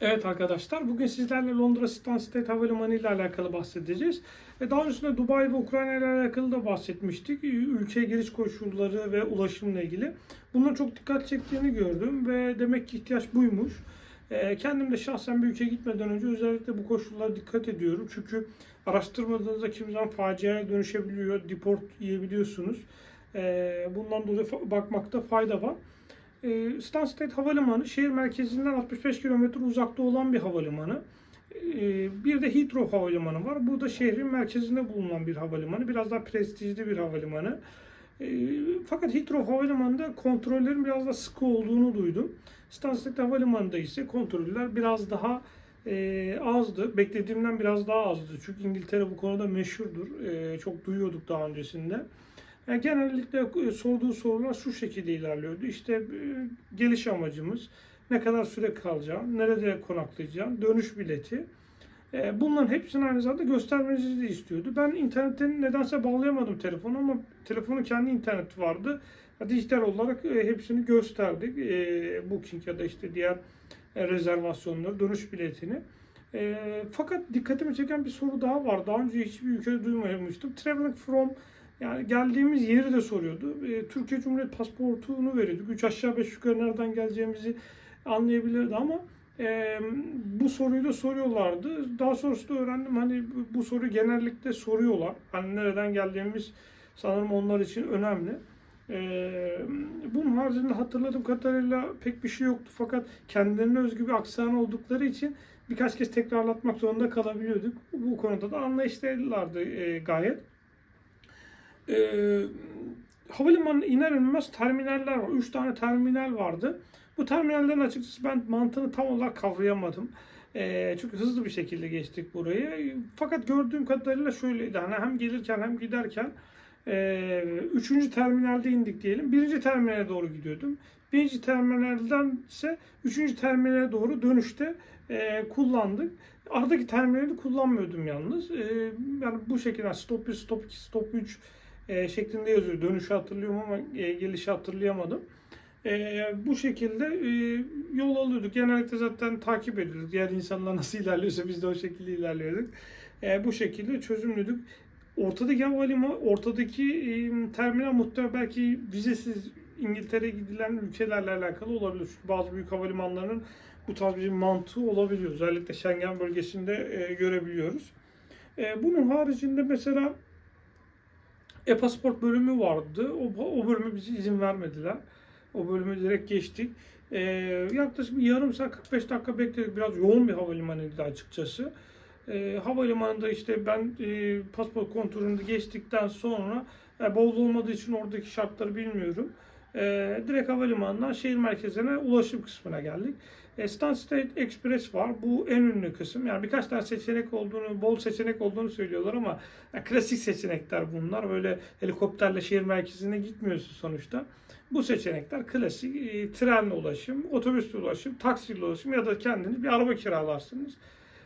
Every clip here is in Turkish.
Evet arkadaşlar, bugün sizlerle Londra Stansted Havalimanı ile alakalı bahsedeceğiz. E, Daha öncesinde Dubai ve Ukrayna ile alakalı da bahsetmiştik. Ülkeye giriş koşulları ve ulaşımla ilgili. Bunların çok dikkat çektiğini gördüm ve demek ki ihtiyaç buymuş. E, Kendim de şahsen bir ülkeye gitmeden önce özellikle bu koşullara dikkat ediyorum. Çünkü araştırmadığınızda kimi zaman faciaya dönüşebiliyor, deport yiyebiliyorsunuz. E, Bundan dolayı bakmakta fayda var. E, Stansted Havalimanı şehir merkezinden 65 kilometre uzakta olan bir havalimanı. E, bir de Heathrow Havalimanı var. Bu da şehrin merkezinde bulunan bir havalimanı. Biraz daha prestijli bir havalimanı. E, fakat Heathrow Havalimanı'nda kontrollerin biraz da sıkı olduğunu duydum. Stansted Havalimanı'nda ise kontroller biraz daha e, azdı. Beklediğimden biraz daha azdı. Çünkü İngiltere bu konuda meşhurdur. E, çok duyuyorduk daha öncesinde. Yani genellikle sorduğu sorular şu şekilde ilerliyordu. İşte e, geliş amacımız, ne kadar süre kalacağım, nerede konaklayacağım, dönüş bileti. E, Bunların hepsini aynı zamanda göstermenizi de istiyordu. Ben internetten nedense bağlayamadım telefonu ama telefonun kendi interneti vardı. Dijital olarak e, hepsini gösterdik. Booking ya da işte diğer rezervasyonları, dönüş biletini. Fakat dikkatimi çeken bir soru daha var. Daha önce hiçbir ülkede duymamıştım. Traveling from yani geldiğimiz yeri de soruyordu. E, Türkiye Cumhuriyet pasaportunu veriyorduk. Üç aşağı beş yukarı nereden geleceğimizi anlayabilirdi ama e, bu soruyu da soruyorlardı. Daha sonrasında öğrendim hani bu, soruyu genellikle soruyorlar. Hani nereden geldiğimiz sanırım onlar için önemli. E, bunun haricinde hatırladığım kadarıyla pek bir şey yoktu. Fakat kendilerine özgü bir aksan oldukları için birkaç kez tekrarlatmak zorunda kalabiliyorduk. Bu konuda da anlayışlılardı e, gayet. Ee, havalimanına iner inmez terminaller var. Üç tane terminal vardı. Bu terminallerin açıkçası ben mantığını tam olarak kavrayamadım. Ee, çünkü hızlı bir şekilde geçtik burayı. Fakat gördüğüm kadarıyla şöyleydi. Hani hem gelirken hem giderken e, üçüncü terminalde indik diyelim. Birinci terminale doğru gidiyordum. Birinci terminalden ise üçüncü terminale doğru dönüşte e, kullandık. Aradaki terminali kullanmıyordum yalnız. E, yani bu şekilde stop 1, stop 2, stop 3 e, şeklinde yazıyor. Dönüşü hatırlıyorum ama e, gelişi hatırlayamadım. E, bu şekilde e, yol alıyorduk. Genellikle zaten takip ediyorduk. Diğer insanlar nasıl ilerliyorsa biz de o şekilde ilerliyorduk. E, bu şekilde çözümlüdük. Ortadaki havalimanı, ortadaki e, terminal muhtemelen belki vizesiz İngiltere'ye gidilen ülkelerle alakalı olabilir. Çünkü bazı büyük havalimanlarının bu tarz bir mantığı olabiliyor. Özellikle Schengen bölgesinde e, görebiliyoruz. E, bunun haricinde mesela e-pasaport bölümü vardı. O, o bölümü bize izin vermediler. O bölümü direkt geçtik. Ee, yaklaşık bir yarım saat 45 dakika bekledik. Biraz yoğun bir havalimanıydı açıkçası. Ee, havalimanında işte ben e, pasaport kontrolünü geçtikten sonra e, bavul olmadığı için oradaki şartları bilmiyorum. E, direkt havalimanından şehir merkezine ulaşım kısmına geldik. E, Stansted Express var. Bu en ünlü kısım. Yani birkaç tane seçenek olduğunu, bol seçenek olduğunu söylüyorlar ama ya, klasik seçenekler bunlar. Böyle helikopterle şehir merkezine gitmiyorsun sonuçta. Bu seçenekler klasik e, trenle ulaşım, otobüsle ulaşım, taksiyle ulaşım ya da kendiniz bir araba kiralarsınız.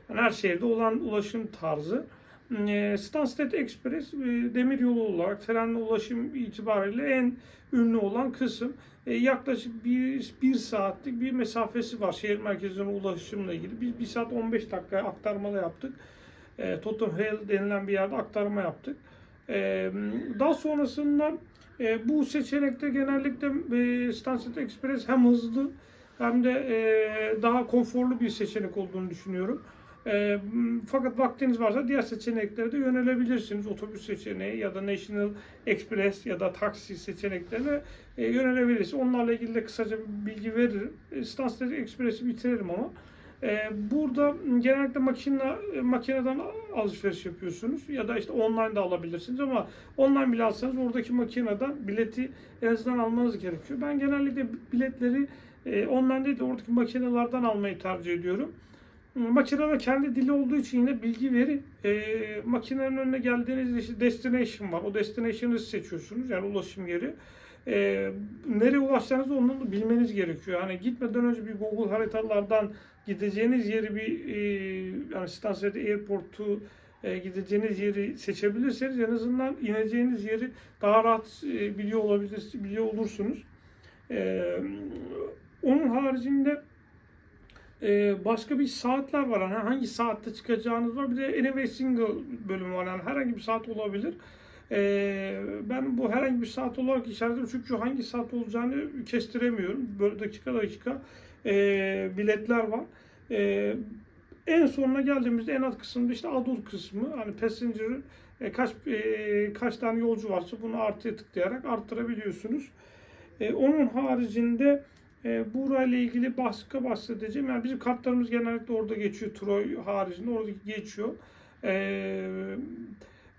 Yani her şehirde olan ulaşım tarzı. E, Stansted Express e, demir yolu olarak trenle ulaşım itibariyle en ünlü olan kısım. E, yaklaşık bir, bir saatlik bir mesafesi var şehir merkezine ulaşımla ilgili. Biz 1 saat 15 dakika aktarmalı yaptık. E, Tottenham Hale denilen bir yerde aktarma yaptık. Daha sonrasında bu seçenekte genellikle Stansted Express hem hızlı hem de daha konforlu bir seçenek olduğunu düşünüyorum. E, fakat vaktiniz varsa diğer seçeneklere de yönelebilirsiniz. Otobüs seçeneği ya da National Express ya da taksi seçeneklerine e, yönelebilirsiniz. Onlarla ilgili de kısaca bir bilgi veririm. E, Stansted Express'i bitirelim ama. E, burada genellikle makine, makineden alışveriş yapıyorsunuz ya da işte online de alabilirsiniz ama online bile alsanız oradaki makineden bileti en azından almanız gerekiyor. Ben genellikle biletleri e, online değil de oradaki makinelerden almayı tercih ediyorum. Makinenin kendi dili olduğu için yine bilgi verin. E, makinenin önüne geldiğinizde işte destination var. O destination'ı seçiyorsunuz yani ulaşım yeri. E, nereye ulaşacağınızı onu da bilmeniz gerekiyor. Hani gitmeden önce bir Google haritalardan gideceğiniz yeri bir e, yani Stansted Airport'u e, gideceğiniz yeri seçebilirseniz en azından ineceğiniz yeri daha rahat e, biliyor olabilir biliyor olursunuz. E, onun haricinde Ee, başka bir saatler var. Hani hangi saatte çıkacağınız var. Bir de Anyway Single bölümü var. Yani herhangi bir saat olabilir. Ee, ben bu herhangi bir saat olarak işaretledim çünkü hangi saat olacağını kestiremiyorum. Böyle dakika dakika ee, biletler var. Ee, en sonuna geldiğimizde en alt kısımda işte adult kısmı hani passenger e, kaç e, kaç tane yolcu varsa bunu artıya tıklayarak arttırabiliyorsunuz. E, onun haricinde e, burayla ilgili başka bahsedeceğim. Yani bizim kartlarımız genellikle orada geçiyor. Troy haricinde orada geçiyor. E,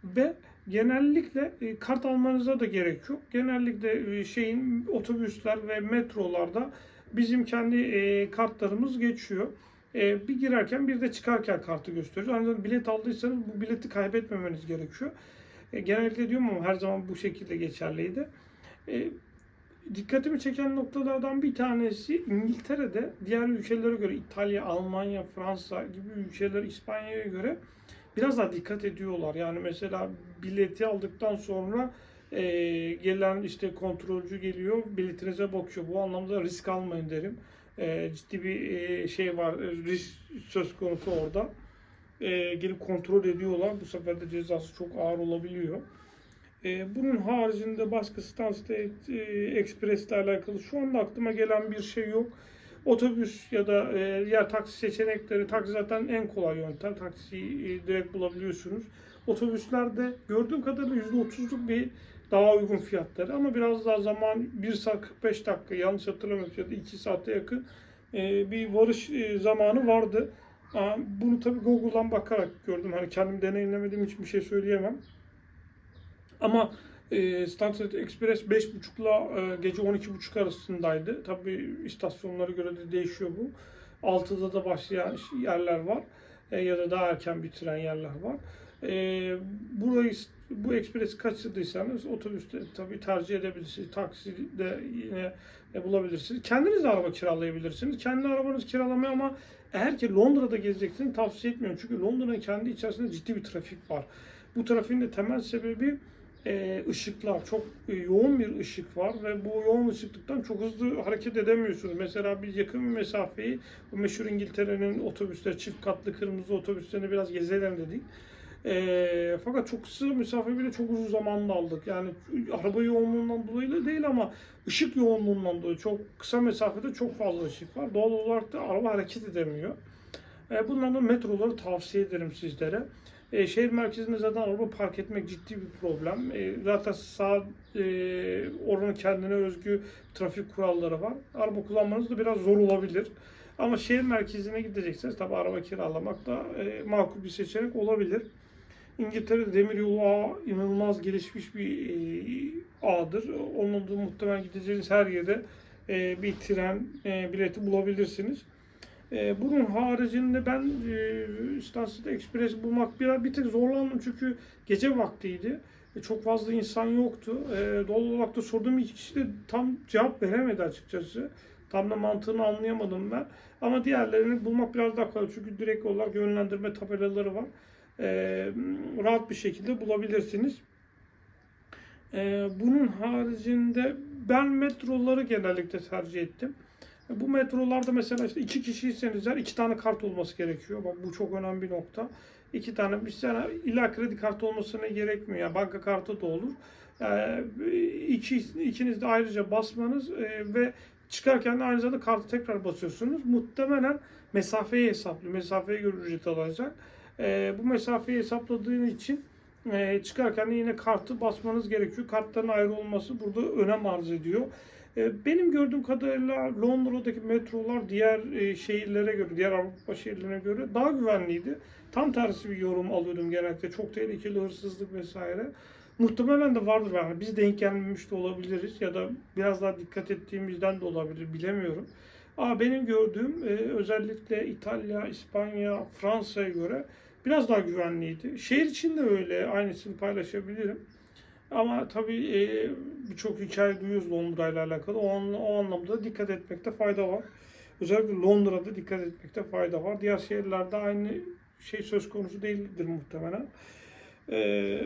ve genellikle e, kart almanıza da gerek yok. Genellikle e, şeyin otobüsler ve metrolarda bizim kendi e, kartlarımız geçiyor. E, bir girerken bir de çıkarken kartı gösteriyor. Ancak bilet aldıysanız bu bileti kaybetmemeniz gerekiyor. E, genellikle diyorum ama her zaman bu şekilde geçerliydi. E, dikkatimi çeken noktalardan bir tanesi İngiltere'de diğer ülkelere göre İtalya, Almanya, Fransa gibi ülkeler İspanya'ya göre biraz daha dikkat ediyorlar. Yani mesela bileti aldıktan sonra e, gelen işte kontrolcü geliyor, biletinize bakıyor. Bu anlamda risk almayın derim. E, ciddi bir e, şey var, risk söz konusu orada. E, gelip kontrol ediyorlar. Bu sefer de cezası çok ağır olabiliyor. E, bunun haricinde başka Stansted e, alakalı şu anda aklıma gelen bir şey yok. Otobüs ya da e, diğer taksi seçenekleri, taksi zaten en kolay yöntem. Taksiyi e, direkt bulabiliyorsunuz. Otobüslerde gördüğüm kadarıyla %30'luk bir daha uygun fiyatları ama biraz daha zaman 1 saat 45 dakika yanlış hatırlamıyorsam ya da 2 saate yakın e, bir varış e, zamanı vardı. Bunu tabii Google'dan bakarak gördüm. Hani kendim deneyimlemediğim için bir şey söyleyemem. Ama e, Stansted Express 5.30'la e, gece 12.30 arasındaydı. Tabii istasyonlara göre de değişiyor bu. 6'da da başlayan yerler var. E, ya da daha erken bitiren yerler var. E, burayı bu ekspresi kaçırdıysanız otobüste tabii tercih edebilirsiniz. Takside yine e, bulabilirsiniz. Kendiniz de araba kiralayabilirsiniz. Kendi arabanızı kiralamaya ama eğer ki Londra'da gezecekseniz tavsiye etmiyorum. Çünkü Londra'nın kendi içerisinde ciddi bir trafik var. Bu trafiğin de temel sebebi e, ışıklar. Çok e, yoğun bir ışık var ve bu yoğun ışıklıktan çok hızlı hareket edemiyorsunuz. Mesela biz yakın bir mesafeyi bu meşhur İngiltere'nin otobüsleri, çift katlı kırmızı otobüslerini biraz gezelim dedik. E, fakat çok kısa mesafe bile çok uzun zamanda aldık. Yani araba yoğunluğundan dolayı da değil ama ışık yoğunluğundan dolayı çok kısa mesafede çok fazla ışık var. Doğal olarak da araba hareket edemiyor. E, bundan da metroları tavsiye ederim sizlere. E, şehir merkezinde zaten araba park etmek ciddi bir problem. E, zaten sağ e, oranın kendine özgü trafik kuralları var. Araba kullanmanız da biraz zor olabilir. Ama şehir merkezine gidecekseniz tabi araba kiralamak da e, makul bir seçenek olabilir. İngiltere'de demiryolu ağı inanılmaz gelişmiş bir e, ağdır. Onun da muhtemelen gideceğiniz her yerde e, bir tren e, bileti bulabilirsiniz. E, bunun haricinde ben e, Stansted Express bulmak biraz bir tık zorlandım çünkü gece vaktiydi. E, çok fazla insan yoktu. E, doğal olarak da sorduğum iki kişi de tam cevap veremedi açıkçası. Tam da mantığını anlayamadım ben. Ama diğerlerini bulmak biraz daha kolay. Çünkü direkt olarak yönlendirme tabelaları var. E, rahat bir şekilde bulabilirsiniz. E, bunun haricinde ben metroları genellikle tercih ettim. Bu metrolarda mesela işte iki kişiyseniz eğer iki tane kart olması gerekiyor. Bak bu çok önemli bir nokta. İki tane bir tane illa kredi kartı olmasına gerekmiyor. Yani banka kartı da olur. Ee, iki, ikiniz de ayrıca basmanız e, ve çıkarken de aynı zamanda kartı tekrar basıyorsunuz. Muhtemelen mesafeyi hesaplıyor. Mesafeye göre ücret alacak. Ee, bu mesafeyi hesapladığın için e, çıkarken de yine kartı basmanız gerekiyor. Kartların ayrı olması burada önem arz ediyor. E, benim gördüğüm kadarıyla Londra'daki metrolar diğer e, şehirlere göre, diğer Avrupa şehirlerine göre daha güvenliydi. Tam tersi bir yorum alıyordum genellikle. Çok tehlikeli hırsızlık vesaire. Muhtemelen de vardır. Yani biz denk gelmemiş de olabiliriz ya da biraz daha dikkat ettiğimizden de olabilir bilemiyorum. Ama benim gördüğüm e, özellikle İtalya, İspanya, Fransa'ya göre biraz daha güvenliydi. Şehir için de öyle. Aynısını paylaşabilirim. Ama tabii e, birçok hikaye duyuyoruz Londra ile alakalı. O, o anlamda dikkat etmekte fayda var. Özellikle Londra'da dikkat etmekte fayda var. Diğer şehirlerde aynı şey söz konusu değildir muhtemelen. E,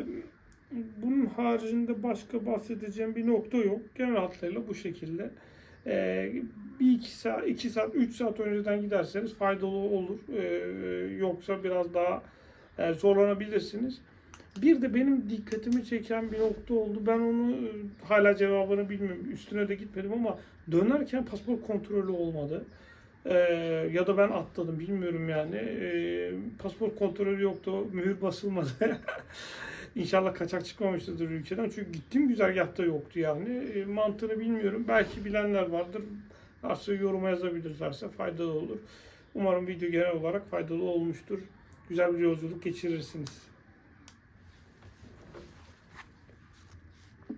bunun haricinde başka bahsedeceğim bir nokta yok. Genel hatlarıyla bu şekilde. E, bir iki saat, iki saat, üç saat önceden giderseniz faydalı olur. E, yoksa biraz daha e, zorlanabilirsiniz. Bir de benim dikkatimi çeken bir nokta oldu. Ben onu e, hala cevabını bilmiyorum. Üstüne de gitmedim ama dönerken pasaport kontrolü olmadı. Ee, ya da ben atladım bilmiyorum yani. Ee, pasaport kontrolü yoktu. Mühür basılmadı. İnşallah kaçak çıkmamıştır ülkeden. Çünkü gittiğim güzergahta yoktu yani. Ee, mantığını bilmiyorum. Belki bilenler vardır. Varsa yoruma yazabilirlerse faydalı olur. Umarım video genel olarak faydalı olmuştur. Güzel bir yolculuk geçirirsiniz.